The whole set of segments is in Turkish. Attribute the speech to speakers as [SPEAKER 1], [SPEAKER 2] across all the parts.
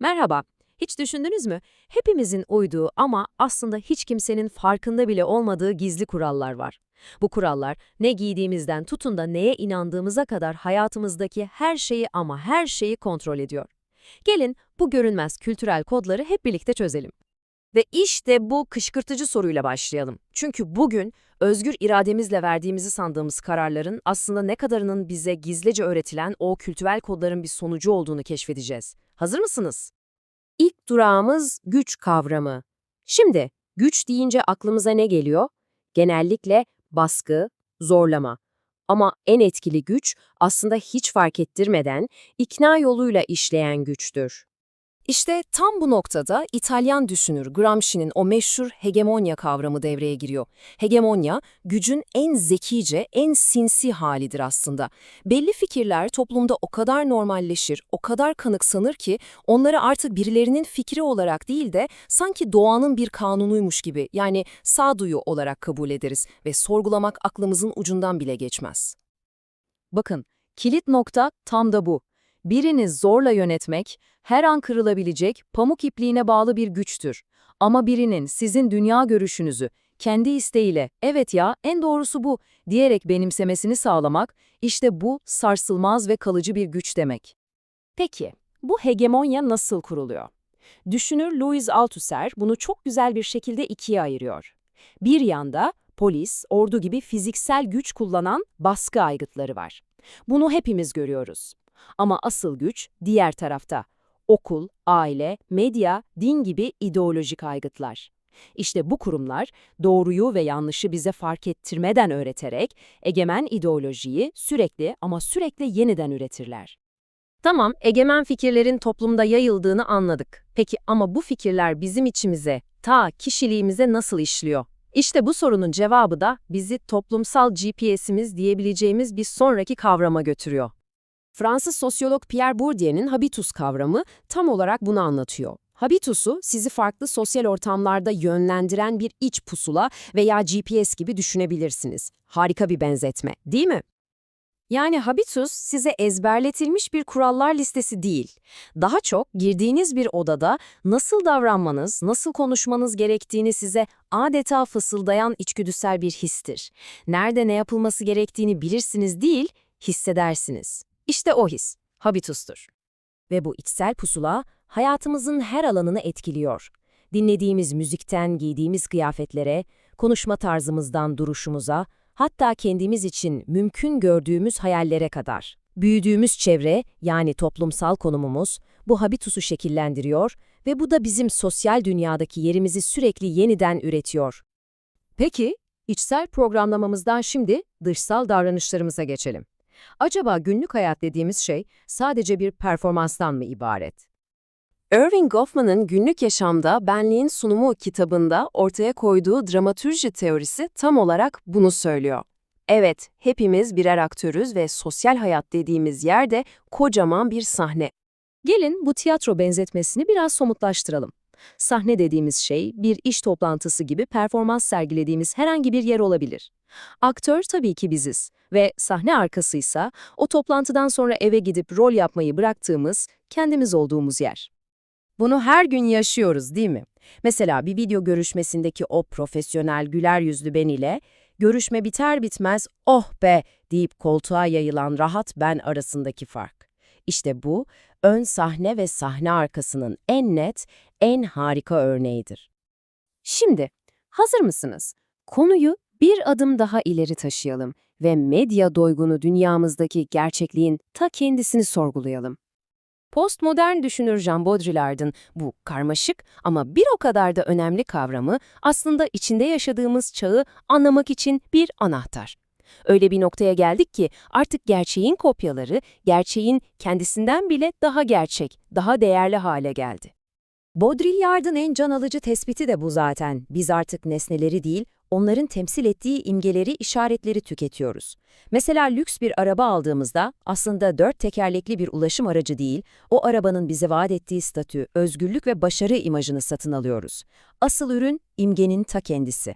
[SPEAKER 1] Merhaba. Hiç düşündünüz mü? Hepimizin uyduğu ama aslında hiç kimsenin farkında bile olmadığı gizli kurallar var. Bu kurallar ne giydiğimizden tutun da neye inandığımıza kadar hayatımızdaki her şeyi ama her şeyi kontrol ediyor. Gelin bu görünmez kültürel kodları hep birlikte çözelim. Ve işte bu kışkırtıcı soruyla başlayalım. Çünkü bugün özgür irademizle verdiğimizi sandığımız kararların aslında ne kadarının bize gizlice öğretilen o kültürel kodların bir sonucu olduğunu keşfedeceğiz. Hazır mısınız? İlk durağımız güç kavramı. Şimdi güç deyince aklımıza ne geliyor? Genellikle baskı, zorlama. Ama en etkili güç aslında hiç fark ettirmeden ikna yoluyla işleyen güçtür. İşte tam bu noktada İtalyan düşünür Gramsci'nin o meşhur hegemonya kavramı devreye giriyor. Hegemonya, gücün en zekice, en sinsi halidir aslında. Belli fikirler toplumda o kadar normalleşir, o kadar kanıksanır ki onları artık birilerinin fikri olarak değil de sanki doğanın bir kanunuymuş gibi yani sağduyu olarak kabul ederiz ve sorgulamak aklımızın ucundan bile geçmez. Bakın, kilit nokta tam da bu. Birini zorla yönetmek, her an kırılabilecek, pamuk ipliğine bağlı bir güçtür. Ama birinin sizin dünya görüşünüzü, kendi isteğiyle, evet ya en doğrusu bu, diyerek benimsemesini sağlamak, işte bu sarsılmaz ve kalıcı bir güç demek. Peki, bu hegemonya nasıl kuruluyor? Düşünür Louis Althusser bunu çok güzel bir şekilde ikiye ayırıyor. Bir yanda polis, ordu gibi fiziksel güç kullanan baskı aygıtları var. Bunu hepimiz görüyoruz. Ama asıl güç diğer tarafta. Okul, aile, medya, din gibi ideolojik aygıtlar. İşte bu kurumlar doğruyu ve yanlışı bize fark ettirmeden öğreterek egemen ideolojiyi sürekli ama sürekli yeniden üretirler. Tamam, egemen fikirlerin toplumda yayıldığını anladık. Peki ama bu fikirler bizim içimize, ta kişiliğimize nasıl işliyor? İşte bu sorunun cevabı da bizi toplumsal GPS'imiz diyebileceğimiz bir sonraki kavrama götürüyor. Fransız sosyolog Pierre Bourdieu'nin habitus kavramı tam olarak bunu anlatıyor. Habitusu sizi farklı sosyal ortamlarda yönlendiren bir iç pusula veya GPS gibi düşünebilirsiniz. Harika bir benzetme, değil mi? Yani habitus size ezberletilmiş bir kurallar listesi değil. Daha çok girdiğiniz bir odada nasıl davranmanız, nasıl konuşmanız gerektiğini size adeta fısıldayan içgüdüsel bir histir. Nerede ne yapılması gerektiğini bilirsiniz değil, hissedersiniz. İşte o his, habitustur. Ve bu içsel pusula hayatımızın her alanını etkiliyor. Dinlediğimiz müzikten giydiğimiz kıyafetlere, konuşma tarzımızdan duruşumuza, hatta kendimiz için mümkün gördüğümüz hayallere kadar. Büyüdüğümüz çevre, yani toplumsal konumumuz, bu habitusu şekillendiriyor ve bu da bizim sosyal dünyadaki yerimizi sürekli yeniden üretiyor. Peki, içsel programlamamızdan şimdi dışsal davranışlarımıza geçelim. Acaba günlük hayat dediğimiz şey sadece bir performanstan mı ibaret? Irving Goffman'ın Günlük Yaşamda Benliğin Sunumu kitabında ortaya koyduğu dramatürji teorisi tam olarak bunu söylüyor. Evet, hepimiz birer aktörüz ve sosyal hayat dediğimiz yerde kocaman bir sahne. Gelin bu tiyatro benzetmesini biraz somutlaştıralım. Sahne dediğimiz şey bir iş toplantısı gibi performans sergilediğimiz herhangi bir yer olabilir. Aktör tabii ki biziz ve sahne arkasıysa o toplantıdan sonra eve gidip rol yapmayı bıraktığımız, kendimiz olduğumuz yer. Bunu her gün yaşıyoruz değil mi? Mesela bir video görüşmesindeki o profesyonel güler yüzlü ben ile görüşme biter bitmez oh be deyip koltuğa yayılan rahat ben arasındaki fark. İşte bu ön sahne ve sahne arkasının en net, en harika örneğidir. Şimdi hazır mısınız? Konuyu bir adım daha ileri taşıyalım ve medya doygunu dünyamızdaki gerçekliğin ta kendisini sorgulayalım. Postmodern düşünür Jean Baudrillard'ın bu karmaşık ama bir o kadar da önemli kavramı aslında içinde yaşadığımız çağı anlamak için bir anahtar. Öyle bir noktaya geldik ki artık gerçeğin kopyaları, gerçeğin kendisinden bile daha gerçek, daha değerli hale geldi. Baudrillard'ın en can alıcı tespiti de bu zaten. Biz artık nesneleri değil, onların temsil ettiği imgeleri, işaretleri tüketiyoruz. Mesela lüks bir araba aldığımızda aslında dört tekerlekli bir ulaşım aracı değil, o arabanın bize vaat ettiği statü, özgürlük ve başarı imajını satın alıyoruz. Asıl ürün imgenin ta kendisi.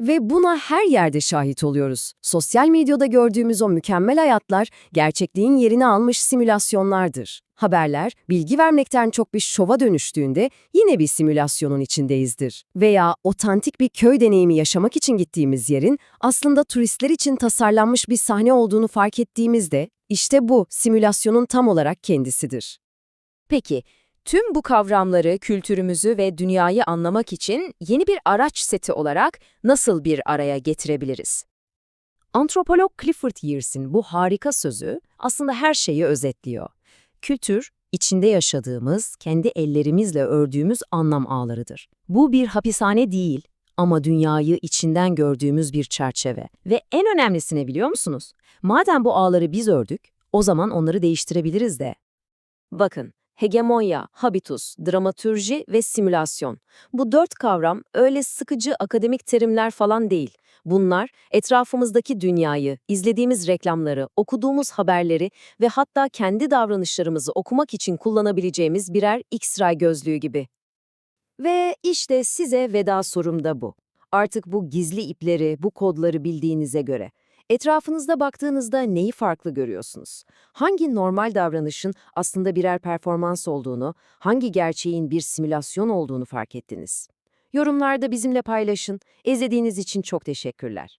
[SPEAKER 1] Ve buna her yerde şahit oluyoruz. Sosyal medyada gördüğümüz o mükemmel hayatlar gerçekliğin yerini almış simülasyonlardır. Haberler, bilgi vermekten çok bir şova dönüştüğünde yine bir simülasyonun içindeyizdir. Veya otantik bir köy deneyimi yaşamak için gittiğimiz yerin aslında turistler için tasarlanmış bir sahne olduğunu fark ettiğimizde işte bu simülasyonun tam olarak kendisidir.
[SPEAKER 2] Peki, tüm bu kavramları, kültürümüzü ve dünyayı anlamak için yeni bir araç seti olarak nasıl bir araya getirebiliriz?
[SPEAKER 1] Antropolog Clifford Years'in bu harika sözü aslında her şeyi özetliyor. Kültür, içinde yaşadığımız, kendi ellerimizle ördüğümüz anlam ağlarıdır. Bu bir hapishane değil ama dünyayı içinden gördüğümüz bir çerçeve. Ve en önemlisini biliyor musunuz? Madem bu ağları biz ördük, o zaman onları değiştirebiliriz de. Bakın, hegemonya, habitus, dramatürji ve simülasyon. Bu dört kavram öyle sıkıcı akademik terimler falan değil. Bunlar etrafımızdaki dünyayı, izlediğimiz reklamları, okuduğumuz haberleri ve hatta kendi davranışlarımızı okumak için kullanabileceğimiz birer X-ray gözlüğü gibi. Ve işte size veda sorum da bu. Artık bu gizli ipleri, bu kodları bildiğinize göre etrafınızda baktığınızda neyi farklı görüyorsunuz? Hangi normal davranışın aslında birer performans olduğunu, hangi gerçeğin bir simülasyon olduğunu fark ettiniz? Yorumlarda bizimle paylaşın. İzlediğiniz için çok teşekkürler.